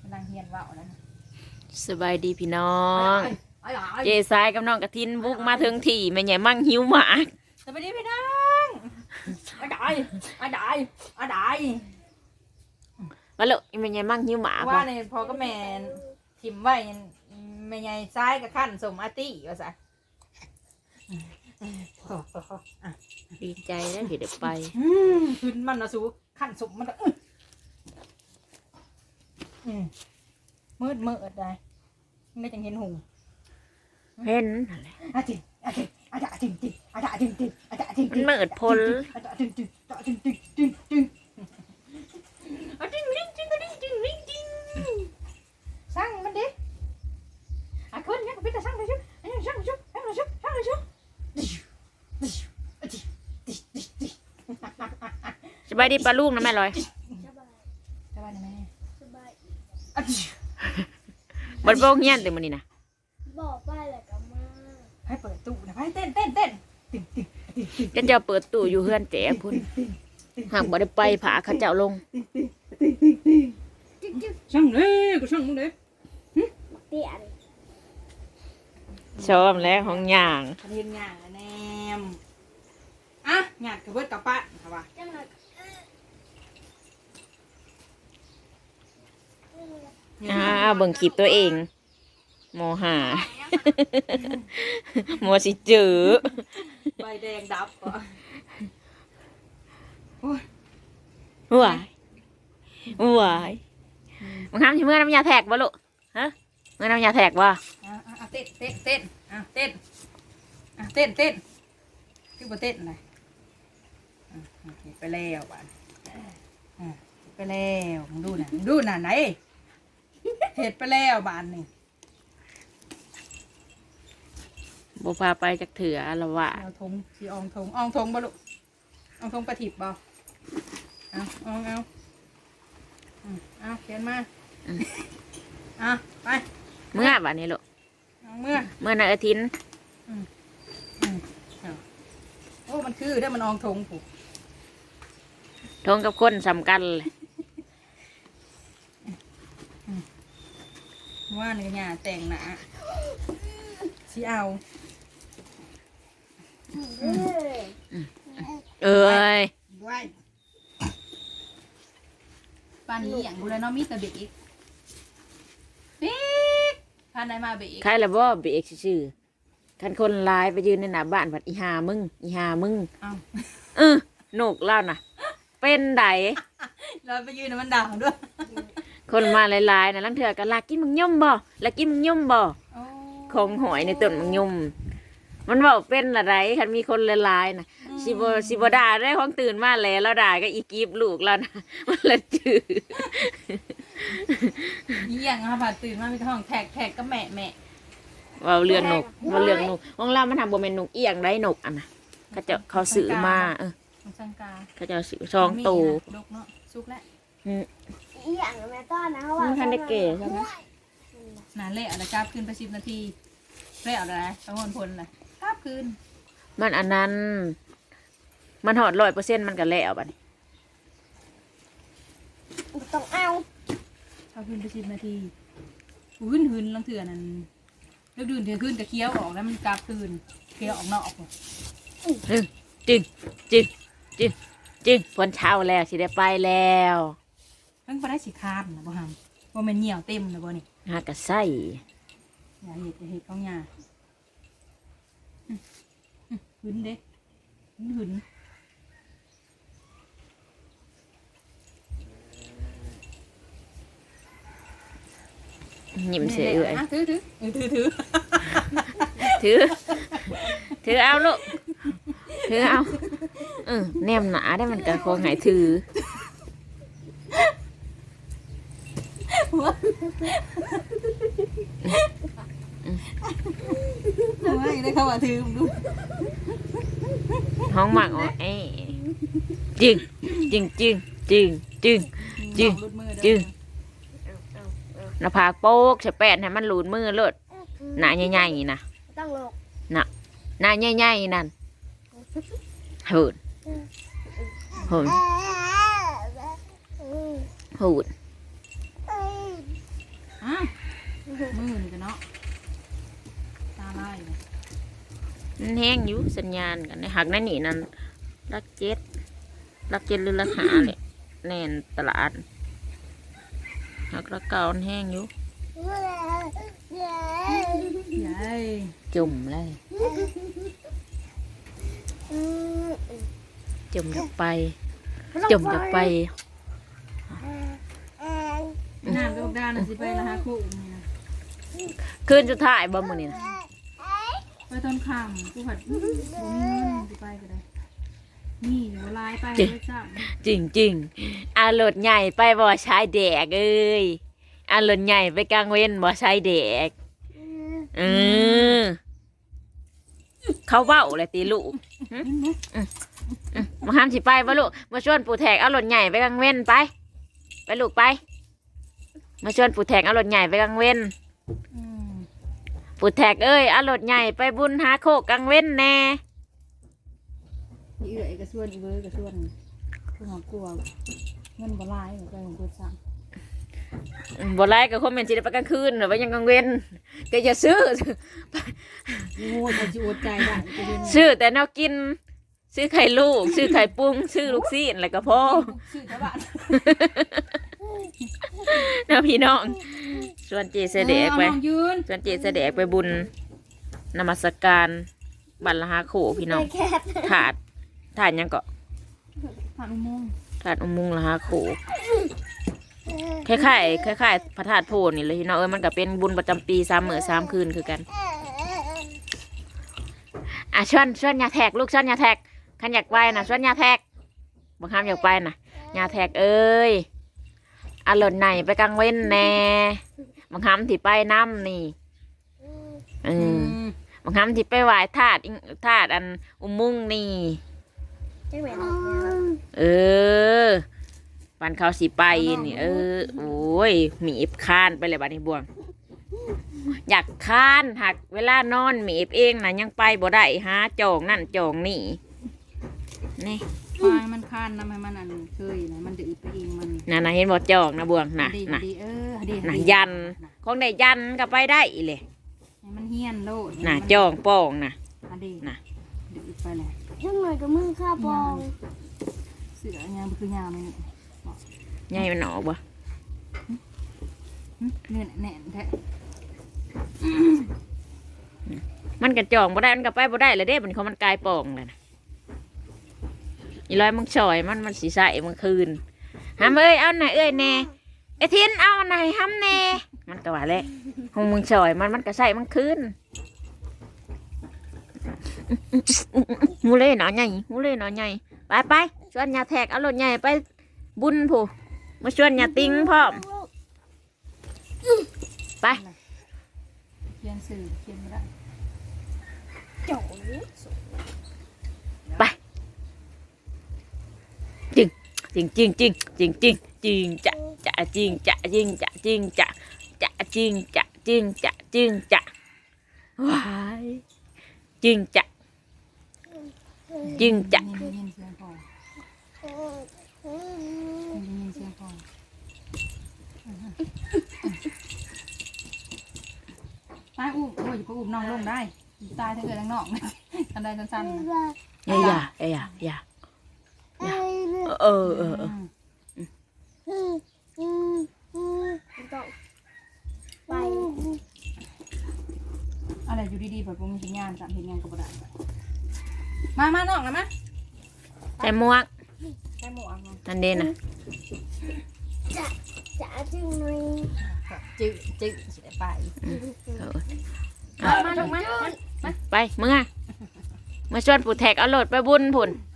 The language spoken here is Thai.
กำลังเฮียนว่าวนะสบายดีพี่น้อง ไอ้ไอ้เจสายกับน้องกระทินบุกมาถึงที่แม่ใหญ่มั่งหิวหมากสวัสดีพี่น้องไอ้ไอ้ไอ้ไอ้ไอ้ไอ้มาเลยแม่ใหญ่มั่งหิวหมากว่าบ่ในพอก็แมนทิมไว้แม่ใหญ่ซ้ายกับขั้นสมอาร์ตี้ว่าซะดีใจแล้วที่ได้ไป อืมขึ้นมันนะสูขั้นสมมันก็อื้อ อืมมืดมืดได้ไม่จังเห็นหงเห็นนั่นแหละอาจิงอาจิงอาจาจิงจิงอาจาจิงจิงอาจาจิงมันมืดพลอาจาจิงจิงอาจาจิงจิงจิงจิงอาจิงจิงจิงจิงจิงจิงจิงสั่งมันดิอาคนเนี่ยก็ไปแต่สั่งเลยชุบสั่งชุบสั่งชุบสั่งชุบสบายดีปลาลูกนะแม่ลอย สบาย สบายไหม สบาย บั ดโบกเงี้ยนเต็มมันนี่นะบอกไปแหละก็มาให้เปิดตู้นะให้เต้นเต้นเต้นติ่งติ่งติ่งติ่งก็จะเปิดตู้อยู่เฮือนแจ๋พุ่นหากบ่ได้ไปผาเขาเจ้าลงจิ๊กจิ๊กช่างเลยกูช่างมึงเลยเตี้ยเลยชอบแล้วของย่างคันเห็นงานแนมอะงานกับเบิดกับป้าค่ะว่าจังเลย อ่าเบิ่งคลิปตัวเองโมหาโมสิจือใบแดงดับก่อนหวายหวายมึงทำที่เมื่อน้ำยาแทกบ่ลูกฮะเมื่อน้ำยาแทกบ่อะอะอะเต้นเต้นเต้นอะเต้นอะเต้นเต้นคือบ่เต้นอะไรอะอะเห็นไปแล้วบ้านอะเห็นไปแล้วมึงดูน่ะมึงดูน่ะไหน เห็ดไปแล้วบ้านนี่บ่พาไปจากเถือละวะเอาทงสีอองทงอองทงบ่ลูกอองทงประถิบบ่เอาอองเอาอืมเอาเขียนมาอะไปเมื่อบัดนี้ลูกเอาเมื่อเมื่อนาอาทินโอ้มันคือถ้ามันอองทงผูกทงกับคนสำคัญเลย ว่าเนื้อหยาแต่งหนาสีเอาเอ้ยเอ้ยด้วยปานนี้อย่างกูเลยเนาะมีแต่เบรกอีกปี๊กพานไหนมาเบรกอีกใครละบ่เบรกซื่อๆคันคนลายไปยืนในหน้าบ้านผัดอีหามึง อีหามึงเอาเออหนุกเล่าน่ะ เป็นไดเราไปยืนให้มันด่าด้วย คนมาหลายๆนะลังเถื่อกันลากกินมึงย่อมบ่ลากกินมึงย่อมบ่โอ้ของหอยในต้นมึงย่อมมันบอกเป็นอะไรคันมีคนหลายๆนะสิบสิบด่าได้ของตื่นมาแล้วเราด่าก็อีกีบลูกเรานะมันละจืดยอย่างค่ะผ่าตื่นมามีท้องแทกแทกก็แม่แม่เว่าเรื่องนกเว่าเรื่องนกของเรามันทำบ่เป็นนกเอียงได้นกอะนะเขาจะเขาซื้อมาเออของสังกาเขาจะเอาซื้อซองตูดกเนาะสุกแล้ว อีหยังแม่ต้อนนะเพราะว่ามันทันได้เก๋ใช่ไหมหนาเละอะไรกราบขึ้นไปสิบนาทีเละอะไรประมวลผลเลยกราบขึ้นมันอันนั้น มันหอดร้อยเปอร์เซ็นต์มันก็แล้วบัดนี้ต้องเอากราบขึ้นไปสิบนาทีหืนหืนลังเถื่อนั่นเลือกดื่นเถื่อขึ้นกับเคี้ยวออกแล้วมันกราบขึ้นเคี้ยวออกนอกหมดจึงจึงจึงจึงจึงฝนเช้าแล้วสิได้ไปแล้ว เพิ่งไปได้สีคาดนะบ่ฮัมว่ามันเหนียวเต็มนะบ่นี่หากระใส่อย่าเห็ดอย่าเห็ดของยาอื้ออื้อหืนเด้หืนหืนหยิมเสียเอื่อยะถือถือเออถือถือถือถือเอาลูกถือเอาเออแนมหนาได้มันกระคงหายถือ ไม่ได้เข้ามาถือมึงดูห้องหมักอ๋อเอ้จึงจึงจึงจึงจึงจึงหลุดมือเด้อจึงหน้าผากโป๊กสะแปดให้มันหลุดมือเลิศหน้าใหญ่ๆนี่นะต้องโลกหน้าใหญ่ๆนั่นเหินเหินอืมหูด มือนี่กันเนาะตาลายเลยมันแห้งอยู่สัญญาณกันในหักนั่นนี่นั่นรักเจ็ดรักเจ็ดหรือรักหาเลยแน่นตลาดหักรักเก่ามันแห้งอยู่ใหญ่จุ่มเลยจุ่มอยากไปจุ่มอยากไปน้ำก็บอกด้านน่ะสิไปละฮะคู่นี่นะ คืนสุดท้ายบ่มื้อนี้นะไปตอนค่ำกูผัดบ่มีเงินสิไปก็ได้นี่เวลายไปเลยจ้าจริงจริงๆอารถใหญ่ไปบ่ใช้แดกเอ้ยอารถใหญ่ไปกลางเว้นบ่ใช้แดกเออเขาเว้าเลยตีลูกมาห้ามสิไปบ่ลูกมาชวนปู่แทกเอารถใหญ่ไปกลางเว้นไป ไปลูกไป มาชวนปู่แทกเอารถใหญ่ไปกลางเว้นอืม ปู่แทกเอ้ยเอารถใหญ่ไปบุญหาโคกกลางเว้นแน่อีเอื้อยก็ส่วนอีเบอร์ก็ส่วนคือหอกลัวเงินบ่หลายไปของกูสั่งบ่ไรก็คอมเมนต์สิได้ไปกลางคืนหรือว่ายังกลางเว้นก็อย่าซื้อโง่แต่จะอดใจได้ก็เห็นซื้อแต่แนวกิน ซื้อไข่ลูก ซื้อไข่ปุ้งซื้อลูกซีนอะไรก็พอชื่อแถวบ้านนะพี่น้อง ชวนเจเสด็จไปอออาน้องยืนชวนเจเสด็จไปบุญนมัสการบัลลาฮาโขพี่น้องแคทถาดถาดหยังเกาะผ่านอุโมงค์ถาดอุโมุงค์ละฮาโขคล้ายๆคล้ายๆพระธาตุโพนนี่เลยพี่น้องเอ้ยมันก็เป็นบุญประจำปีสามมื้อสามคืนคือกันอะชวนชวนยาแทกลูกชวนยาแทกขันอยากไปนะชวนยาแทกบางคำอยากไปนะยาแทกเอ้ยอาหล่นไหนไปกลางเว้นแน่ บางคำที่ไปน้ำนี่เอออบางคำที่ไปไหว้ธาตุอิงธาตุอันอุโมุงค์นี่ จังไหนเออปันเขาสิไปนี่ เออ โอ้ยหมีบคานไปเลยบัดนี้บวง อยากคานหักเวลานอนหมีบเองนะยังไปบ่ได้หาจองนั่นจองนี่นี่ ปลายมันคานนะให้มันอันเคยนะมันดื้อไปเองมันนี่น่ะนะเห็นบ่จองนะบวงน่ะดีน่ะดีเออดีน่ะดียันของได้ยันก็ไปได้อีเลยให้มันเฮียนโลดน่ะจองป้องน่ะอะดีน่ะดื้อไปเลยจังหน่อยกับมือข้าบองเสือยังคือยาวเลยนี่ใหญ่มันออกบ่หึเนื้อแน่นแท้มันก็จองบ่ได้มันก็ไปบ่ได้เลยเด้มันเขามันกลายป้องเลยนะ อีร้อยมึงชอยมันมันสีใสมันคืนห้ามเอ้ยเอาไหนเอ้ยแน่ไอ้ทินเอาไหนห้ามแน่มันก็ว่าแหละของมึงชอยมันมันก็ใส่มันคืนมูเล่หนอใหญ่มูเล่หนอใหญ่ไปไปชวนยาแทกเอารถใหญ่ไปบุญผู้มาชวนยาติ้งพร้อมไปเขียนสื่อเขียนไม่ได้จ๋ย จริงจริงจริงจริงจริงจริงจะจะจริงจะจริงจะจริงจะจะจริงจะจริงจะจริงจะว้ายจริงจะจริงจะได้ยินเสียงพอได้ยินเสียงพอไปอุ้มโอ้ยไปอุ้มน้องลงได้ ตายถ้าเกิดทั้งนอกนะทันใดทันสั้นนะอย่าอย่าอย่าอย่า เออเออเออต้องไปอะไรอยู่ดีๆแบบผมมีสัญญาณสามเห็นงานก็บ่ได้มามาน้องนะมาใส่หมวกใส่หมวกมานั่นเด่นนะจะจะจังหน่อยจืดจืดสิได้ไปเออมามาลงมาไปมึงอะมาชวนปู่แทกเอารถไปบุญผุนเ